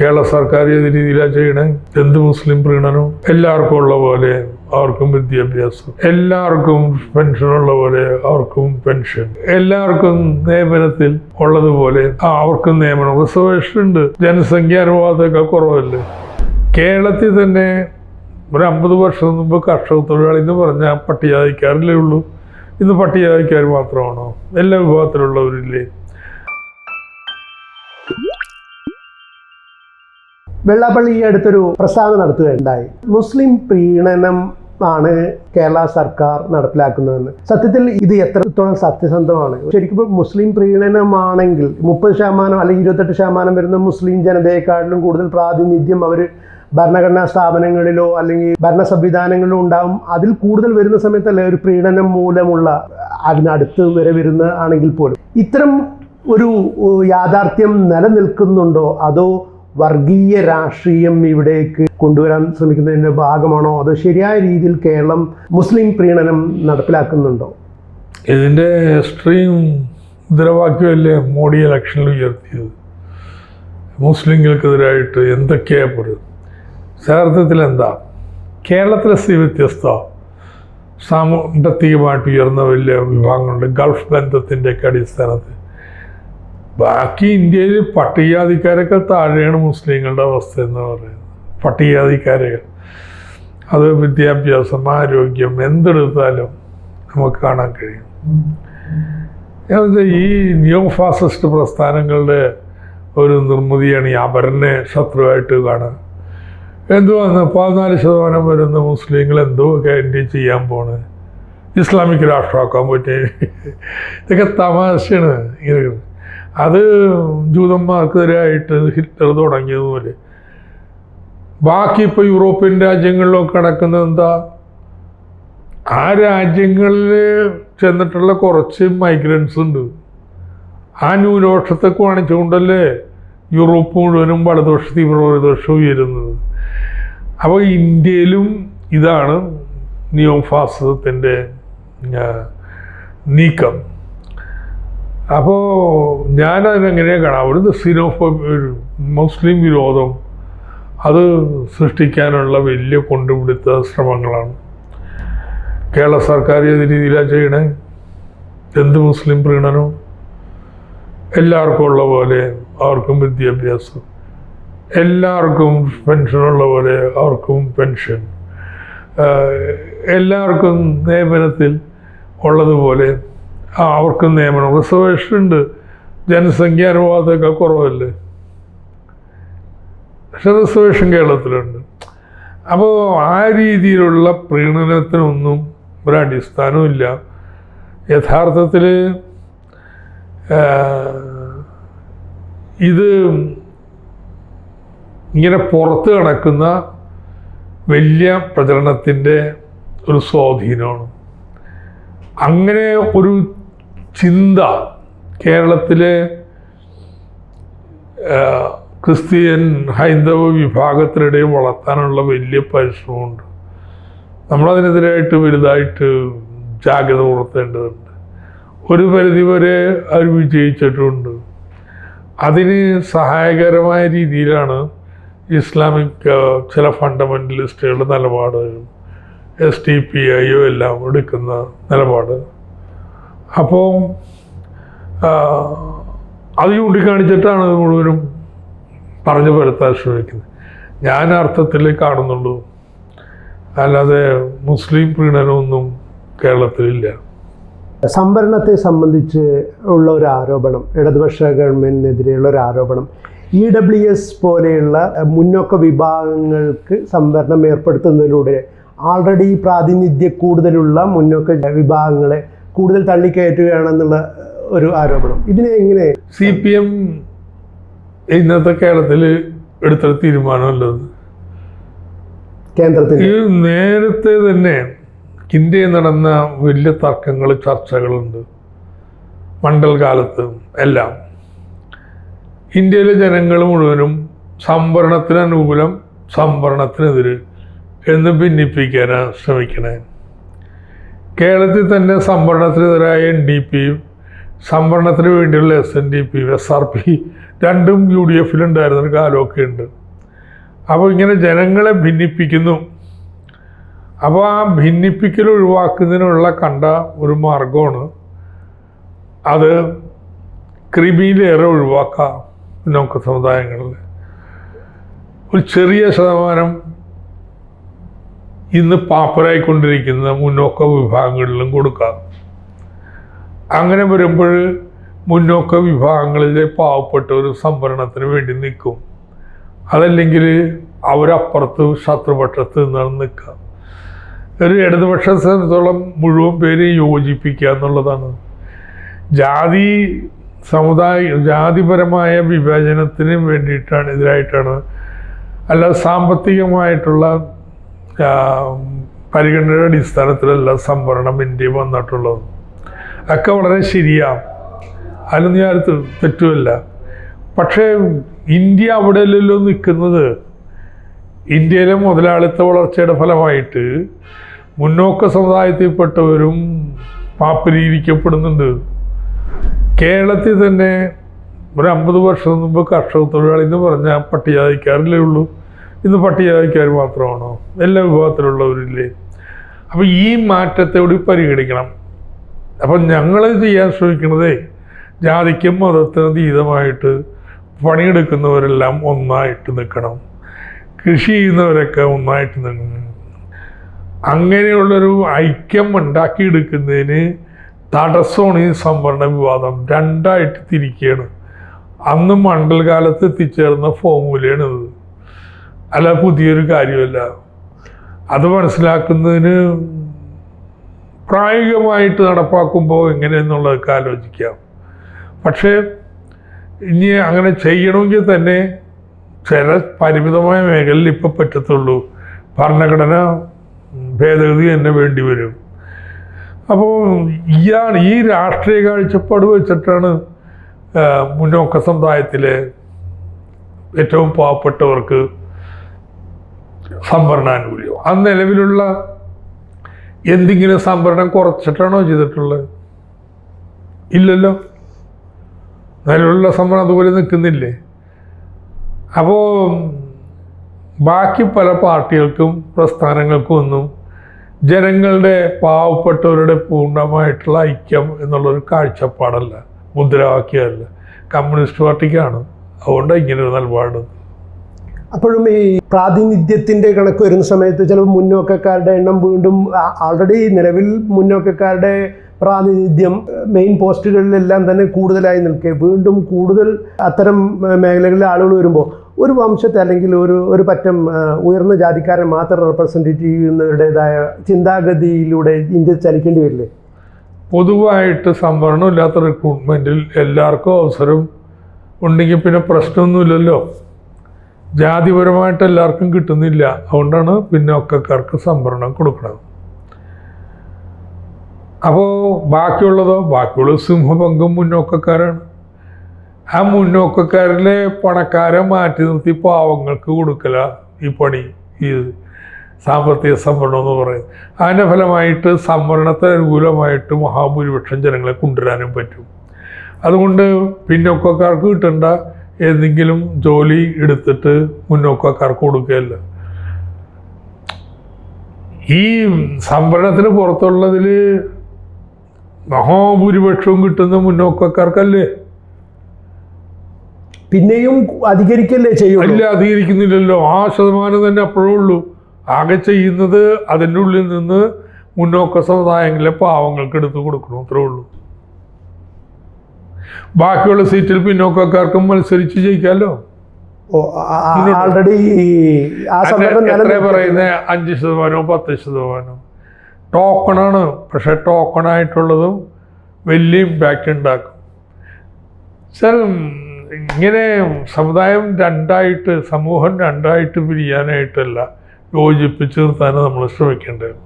കേരള സർക്കാർ ഏത് രീതിയിലാണ് ചെയ്യണേ? എന്ത് മുസ്ലിം പ്രീണനം? എല്ലാവർക്കും ഉള്ള പോലെ അവർക്കും വിദ്യാഭ്യാസം. എല്ലാവർക്കും പെൻഷൻ ഉള്ള പോലെ അവർക്കും പെൻഷൻ എല്ലാവർക്കും നിയമനത്തിൽ ഉള്ളതുപോലെ അവർക്കും നിയമനം. റിസർവേഷൻ ഉണ്ട്. ജനസംഖ്യാനുപാതമൊക്കെ കുറവല്ലേ? കേരളത്തിൽ തന്നെ ഒരു അമ്പത് വർഷം മുമ്പ് കർഷക തൊഴിലാളി എന്ന് പറഞ്ഞാൽ പട്ടികജാതിക്കാരിലേ ഉള്ളൂ. ഇന്ന് പട്ടികജാതിക്കാർ മാത്രമാണോ? എല്ലാ വിഭാഗത്തിലുള്ളവരില്ലേ? വെള്ളാപ്പള്ളി ഈ അടുത്തൊരു പ്രസ്താവന നടത്തുകയുണ്ടായി. മുസ്ലിം പ്രീണനം ആണ് കേരള സർക്കാർ നടപ്പിലാക്കുന്നതെന്ന്. സത്യത്തിൽ ഇത് എത്രത്തോളം സത്യസന്ധമാണ്? ശരിക്കും മുസ്ലിം പ്രീണനമാണെങ്കിൽ മുപ്പത് ശതമാനം അല്ലെങ്കിൽ ഇരുപത്തെട്ട് ശതമാനം വരുന്ന മുസ്ലിം ജനതയെക്കാട്ടിലും കൂടുതൽ പ്രാതിനിധ്യം അവർ ഭരണഘടനാ സ്ഥാപനങ്ങളിലോ അല്ലെങ്കിൽ ഭരണ സംവിധാനങ്ങളിലോ ഉണ്ടാവും. അതിൽ കൂടുതൽ വരുന്ന സമയത്തല്ലേ ഒരു പ്രീണനം മൂലമുള്ള അതിനടുത്ത് വരെ വരുന്ന ആണെങ്കിൽ പോലും. ഇത്തരം ഒരു യാഥാർത്ഥ്യം നിലനിൽക്കുന്നുണ്ടോ? അതോ വർഗീയ രാഷ്ട്രീയം ഇവിടേക്ക് കൊണ്ടുവരാൻ ശ്രമിക്കുന്നതിന്റെ ഭാഗമാണോ? അതോ ശരിയായ രീതിയിൽ കേരളം മുസ്ലിം പ്രീണനം നടപ്പിലാക്കുന്നുണ്ടോ? ഇതിന്റെ എക്സ്ട്രീം മുദ്രാവാക്യമല്ലേ മോഡി ഇലക്ഷനിൽ ഉയർത്തിയത്? മുസ്ലിങ്ങൾക്കെതിരായിട്ട് എന്തൊക്കെയാ പറയുന്നത് യഥാർത്ഥത്തിൽ എന്താ? കേരളത്തിലെ സ്ഥിതി വ്യത്യസ്ത? സാമ്പത്തികമായിട്ട് ഉയർന്ന വലിയ വിഭാഗങ്ങളുണ്ട്. ഗൾഫ് ബന്ധത്തിന്റെയൊക്കെ അടിസ്ഥാനത്തിൽ ബാക്കി ഇന്ത്യയിൽ പട്ടികജാതിക്കാരൊക്കെ താഴെയാണ് മുസ്ലിങ്ങളുടെ അവസ്ഥ എന്ന് പറയുന്നത്. പട്ടികജാതിക്കാരെ. അത് വിദ്യാഭ്യാസം ആരോഗ്യം എന്തെടുത്താലും നമുക്ക് കാണാൻ കഴിയും. ഈ ന്യൂ ഫാസിസ്റ്റ് പ്രസ്ഥാനങ്ങളുടെ ഒരു നിർമ്മിതിയാണ് ഈ അപരനെ ശത്രുവായിട്ട് കാണുക. എന്തുവാന്ന് പതിനാല് ശതമാനം വരുന്ന മുസ്ലിങ്ങൾ എന്തോ ഒക്കെ ഇന്ത്യ ചെയ്യാൻ പോണ്. ഇസ്ലാമിക് രാഷ്ട്രമാക്കാൻ പറ്റി ഇതൊക്കെ തമാശയാണ്. ഇങ്ങനെ അത് ജൂതന്മാർക്കെതിരായിട്ട് ഹിറ്റ്ലർ തുടങ്ങിയതുപോലെ. ബാക്കി ഇപ്പോൾ യൂറോപ്യൻ രാജ്യങ്ങളിലൊക്കെ നടക്കുന്നത് എന്താ? ആ രാജ്യങ്ങളിൽ ചെന്നിട്ടുള്ള കുറച്ച് മൈഗ്രൻസ് ഉണ്ട്. ആ ന്യൂനപക്ഷത്തെ കാണിച്ചുകൊണ്ടല്ലേ യൂറോപ്പ് മുഴുവനും വലതുപക്ഷ തീവ്ര വലതുപക്ഷം ഉയരുന്നത്. അപ്പോൾ ഇന്ത്യയിലും ഇതാണ് നിയോഫാസിസത്തിന്റെ നീക്കം. അപ്പോൾ ഞാനതിനെങ്ങനെയാണ് കാണാം? അവിടുന്ന് സിനോഫോബി ഒരു മുസ്ലിം വിരോധം അത് സൃഷ്ടിക്കാനുള്ള വലിയ കൊണ്ടുപിടുത്ത ശ്രമങ്ങളാണ്. കേരള സർക്കാർ ഏത് രീതിയിലാണ് ചെയ്യണേ? എന്ത് മുസ്ലിം പ്രീണനം എല്ലാവർക്കും ഉള്ള പോലെ അവർക്കും വിദ്യാഭ്യാസം. എല്ലാവർക്കും പെൻഷനുള്ള പോലെ അവർക്കും പെൻഷൻ. എല്ലാവർക്കും നിയമനത്തിൽ ഉള്ളതുപോലെ അവർക്കും നിയമനം. റിസർവേഷൻ ഉണ്ട്. ജനസംഖ്യ ജനസംഖ്യാനുപാതമൊക്കെ കുറവല്ലേ? പക്ഷെ റിസർവേഷൻ കേരളത്തിലുണ്ട്. അപ്പോൾ ആ രീതിയിലുള്ള പ്രീണനത്തിനൊന്നും ഒരു അടിസ്ഥാനമില്ല യഥാർത്ഥത്തിൽ ഇത് ഇങ്ങനെ പുറത്ത് കിടക്കുന്ന വലിയ പ്രചരണത്തിന്റെ ഒരു സ്വാധീനമാണ്. അങ്ങനെ ഒരു ചിന്ത കേരളത്തിലെ ക്രിസ്ത്യൻ ഹൈന്ദവ വിഭാഗത്തിനിടയിൽ വളർത്താനുള്ള വലിയ പരിശ്രമമുണ്ട്. നമ്മളതിനെതിരായിട്ട് വലുതായിട്ട് ജാഗ്രത പുലർത്തേണ്ടതുണ്ട്. ഒരു പരിധിവരെ അവർ വിജയിച്ചിട്ടുണ്ട്. അതിന് സഹായകരമായ രീതിയിലാണ് ഇസ്ലാമിക് ചില ഫണ്ടമെന്റലിസ്റ്റുകളുടെ നിലപാട് എസ് ടി പി ഐയോ എല്ലാം എടുക്കുന്ന നിലപാട്. അപ്പോൾ അത് ചൂണ്ടിക്കാണിച്ചിട്ടാണ് മുഴുവനും പറഞ്ഞു പരത്താൻ ശ്രമിക്കുന്നത്. ഞാൻ അർത്ഥത്തിൽ കാണുന്നുള്ളൂ. അല്ലാതെ മുസ്ലിം പ്രീണനമൊന്നും കേരളത്തിലില്ല. സംവരണത്തെ സംബന്ധിച്ച് ഉള്ള ഒരു ആരോപണം ഇടതുപക്ഷ ഗവൺമെന്റിനെതിരെയുള്ള ഒരു ആരോപണം ഇ ഡബ്ല്യു എസ് പോലെയുള്ള മുന്നോക്ക വിഭാഗങ്ങൾക്ക് സംവരണം ഏർപ്പെടുത്തുന്നതിലൂടെ ആൾറെഡി പ്രാതിനിധ്യ കൂടുതലുള്ള മുന്നോക്ക വിഭാഗങ്ങളെ കൂടുതൽ തള്ളിക്കയറ്റുകയാണെന്നുള്ള ഒരു ആരോപണം. ഇതിനെ എങ്ങനെ സി പി എം ഇന്നത്തെ കേരളത്തിൽ എടുത്തൊരു തീരുമാനമല്ലത് കേന്ദ്രത്തിൽ ഈ നേരത്തെ തന്നെ ഇന്ത്യയിൽ നടന്ന വലിയ തർക്കങ്ങൾ ചർച്ചകളുണ്ട്. മണ്ഡൽ കാലത്ത് എല്ലാം. ഇന്ത്യയിലെ ജനങ്ങൾ മുഴുവനും സംവരണത്തിന് അനുകൂലം സംവരണത്തിനെതിരെ എന്ന് ഭിന്നിപ്പിക്കാനാണ് ശ്രമിക്കണേ. കേരളത്തിൽ തന്നെ സംവരണത്തിനെതിരായ എൻ ഡി പിയും സംവരണത്തിന് വേണ്ടിയുള്ള S N D P S R P രണ്ടും യു ഡി എഫിലുണ്ടായിരുന്നൊരു കാലമൊക്കെ ഉണ്ട്. അപ്പോൾ ഇങ്ങനെ ജനങ്ങളെ ഭിന്നിപ്പിക്കുന്നു. അപ്പോൾ ആ ഭിന്നിപ്പിക്കൽ ഒഴിവാക്കുന്നതിനുള്ള കണ്ട ഒരു മാർഗമാണ് അത് ക്രിമിയിലേറെ ഒഴിവാക്കാം പിന്നോക്ക സമുദായങ്ങളിൽ. ഒരു ചെറിയ ശതമാനം ഇന്ന് പാപ്പരായിക്കൊണ്ടിരിക്കുന്ന മുന്നോക്ക വിഭാഗങ്ങളിലും കൊടുക്കാം. അങ്ങനെ വരുമ്പോൾ മുന്നോക്ക വിഭാഗങ്ങളിലെ പാവപ്പെട്ട ഒരു സംവരണത്തിന് വേണ്ടി നിൽക്കും. അതല്ലെങ്കിൽ അവരപ്പുറത്ത് ശത്രുപക്ഷത്ത് നിന്നാണ് നിൽക്കുക. ഒരു ഇടതുപക്ഷ സംബന്ധിച്ചോളം മുഴുവൻ പേരെയും യോജിപ്പിക്കുക എന്നുള്ളതാണ്. ജാതി സമുദായ ജാതിപരമായ വിഭജനത്തിന് വേണ്ടിയിട്ടാണ് ഇതിനായിട്ടാണ് അല്ല സാമ്പത്തികമായിട്ടുള്ള പരിഗണനയുടെ അടിസ്ഥാനത്തിലല്ല സംവരണം ഇന്ത്യ വന്നിട്ടുള്ളത്. ഒക്കെ വളരെ ശരിയാ. അതിലൊന്നും ഞാൻ തെറ്റുമല്ല പക്ഷേ ഇന്ത്യ അവിടെയല്ലല്ലോ നിൽക്കുന്നത്. ഇന്ത്യയിലെ മുതലാളിത്ത വളർച്ചയുടെ ഫലമായിട്ട് മുന്നോക്ക സമുദായത്തിൽപ്പെട്ടവരും പാപ്പരീകരിക്കപ്പെടുന്നുണ്ട്. കേരളത്തിൽ തന്നെ ഒരു അമ്പത് വർഷം മുമ്പ് കർഷക തൊഴിലാളി എന്ന് പറഞ്ഞാൽ പട്ടികജാതിക്കാരല്ലേ ഉള്ളൂ. ഇന്ന് പട്ടികജാതിക്കാർ മാത്രമാണോ? എല്ലാ വിഭാഗത്തിലുള്ളവരില്ലേ? അപ്പോൾ ഈ മാറ്റത്തെ കൂടി പരിഗണിക്കണം. അപ്പം ഞങ്ങൾ ചെയ്യാൻ ശ്രമിക്കുന്നതേ ജാതിക്കും മതത്തിനും അതീതമായിട്ട് പണിയെടുക്കുന്നവരെല്ലാം ഒന്നായിട്ട് നിൽക്കണം. കൃഷി ചെയ്യുന്നവരൊക്കെ ഒന്നായിട്ട് നിൽക്കണം. അങ്ങനെയുള്ളൊരു ഐക്യം ഉണ്ടാക്കിയെടുക്കുന്നതിന് തടസ്സമാണ് ഈ സംവരണ വിവാദം. രണ്ടായിട്ട് തിരിക്കുകയാണ്. അന്ന് മണ്ഡൽകാലത്ത് എത്തിച്ചേർന്ന ഫോർമുലയാണ് ഇത് അല്ല പുതിയൊരു കാര്യമല്ല. അത് മനസ്സിലാക്കുന്നതിന് പ്രായോഗികമായിട്ട് നടപ്പാക്കുമ്പോൾ എങ്ങനെയെന്നുള്ളതൊക്കെ ആലോചിക്കാം. പക്ഷേ ഇനി അങ്ങനെ ചെയ്യണമെങ്കിൽ തന്നെ ചില പരിമിതമായ മേഖലയിൽ ഇപ്പോൾ പറ്റത്തുള്ളൂ. ഭരണഘടന ഭേദഗതി തന്നെ വേണ്ടി വരും. അപ്പോൾ ഇയാൾ ഈ രാഷ്ട്രീയ കാഴ്ചപ്പാട് വെച്ചിട്ടാണ് മുന്നോക്ക സമുദായത്തിലെ ഏറ്റവും പാവപ്പെട്ടവർക്ക് സംവരണാനുകൂല്യം ആ നിലവിലുള്ള എന്തെങ്കിലും സംവരണം കുറച്ചിട്ടാണോ ചെയ്തിട്ടുള്ളത്? ഇല്ലല്ലോ. നിലവിലുള്ള സംവരണം അതുപോലെ നിൽക്കുന്നില്ലേ? അപ്പോൾ ബാക്കി പല പാർട്ടികൾക്കും പ്രസ്ഥാനങ്ങൾക്കും ഒന്നും ജനങ്ങളുടെ പാവപ്പെട്ടവരുടെ പൂർണമായിട്ടുള്ള ഐക്യം എന്നുള്ളൊരു കാഴ്ചപ്പാടല്ല മുദ്രാവാക്യമല്ല. കമ്മ്യൂണിസ്റ്റ് പാർട്ടിക്കാണ്. അതുകൊണ്ട് ഇങ്ങനെ ഒരു നിലപാട്. അപ്പോഴും ഈ പ്രാതിനിധ്യത്തിന്റെ കണക്ക് വരുന്ന സമയത്ത് ചിലപ്പോൾ മുന്നോക്കക്കാരുടെ എണ്ണം വീണ്ടും ആൾറെഡി നിലവിൽ മുന്നോക്കക്കാരുടെ പ്രാതിനിധ്യം മെയിൻ പോസ്റ്റുകളിലെല്ലാം തന്നെ കൂടുതലായി നിൽക്കുക വീണ്ടും കൂടുതൽ അത്തരം മേഖലകളിലെ ആളുകൾ വരുമ്പോൾ ഒരു വംശത്തെ അല്ലെങ്കിൽ ഒരു ഒരു പറ്റം ഉയർന്ന ജാതിക്കാരെ മാത്രം റെപ്രസെന്റ് ചെയ്യുന്നവരുടേതായ ചിന്താഗതിയിലൂടെ ഇന്ത്യ ചലിക്കേണ്ടി വരില്ലേ? പൊതുവായിട്ട് സംവരണം ഇല്ലാത്ത റിക്രൂട്ട്മെന്റിൽ എല്ലാവർക്കും അവസരം ഉണ്ടെങ്കിൽ പിന്നെ പ്രശ്നമൊന്നുമില്ലല്ലോ. ജാതിപരമായിട്ട് എല്ലാവർക്കും കിട്ടുന്നില്ല. അതുകൊണ്ടാണ് പിന്നോക്കക്കാർക്ക് സംവരണം കൊടുക്കുന്നത് അപ്പോൾ ബാക്കിയുള്ളതോ? ബാക്കിയുള്ള സിംഹപങ്കും മുന്നോക്കക്കാരാണ്. ആ മുന്നോക്കക്കാരിലെ പണക്കാരെ മാറ്റി നിർത്തി പാവങ്ങൾക്ക് കൊടുക്കല ഈ പണി ഈ സാമ്പത്തിക സംവരണം എന്ന് പറയും അതിന്റെ ഫലമായിട്ട് സംവരണത്തിന് അനുകൂലമായിട്ട് മഹാഭൂരിപക്ഷം ജനങ്ങളെ കൊണ്ടുവരാനും പറ്റും. അതുകൊണ്ട് പിന്നോക്കക്കാർക്ക് കിട്ടേണ്ട എന്തെങ്കിലും ജോലി എടുത്തിട്ട് മുന്നോക്കക്കാർക്ക് കൊടുക്കുകയല്ല. ഈ സംവരണത്തിന് പുറത്തുള്ളതിൽ മഹാഭൂരിപക്ഷവും കിട്ടുന്ന മുന്നോക്കക്കാർക്കല്ലേ? പിന്നെയും അധികരിക്കല്ലേ ചെയ്യും അല്ല അധികരിക്കുന്നില്ലല്ലോ. ആ ശതമാനം തന്നെ അപ്പോഴേ ഉള്ളൂ. ആകെ ചെയ്യുന്നത് അതിന്റെ ഉള്ളിൽ നിന്ന് മുന്നോക്ക സമുദായങ്ങളിലെ പാവങ്ങൾക്ക് എടുത്തു കൊടുക്കണം അത്രേ ഉള്ളൂ. ബാക്കിയുള്ള സീറ്റിൽ പിന്നോക്കക്കാർക്കും മത്സരിച്ച് ജയിക്കാമല്ലോ സംവരണം എത്ര പറയുന്നത് അഞ്ച് ശതമാനമോ പത്ത് ശതമാനമോ ടോക്കണാണ്. പക്ഷെ ടോക്കണായിട്ടുള്ളതും വലിയ ഇമ്പാക്റ്റ് ഉണ്ടാക്കും. സാർ ഇങ്ങനെ സമുദായം രണ്ടായിട്ട് സമൂഹം രണ്ടായിട്ട് പിരിയാനായിട്ടല്ല യോജിപ്പിച്ച് നിർത്താനും നമ്മൾ ശ്രമിക്കേണ്ടത്.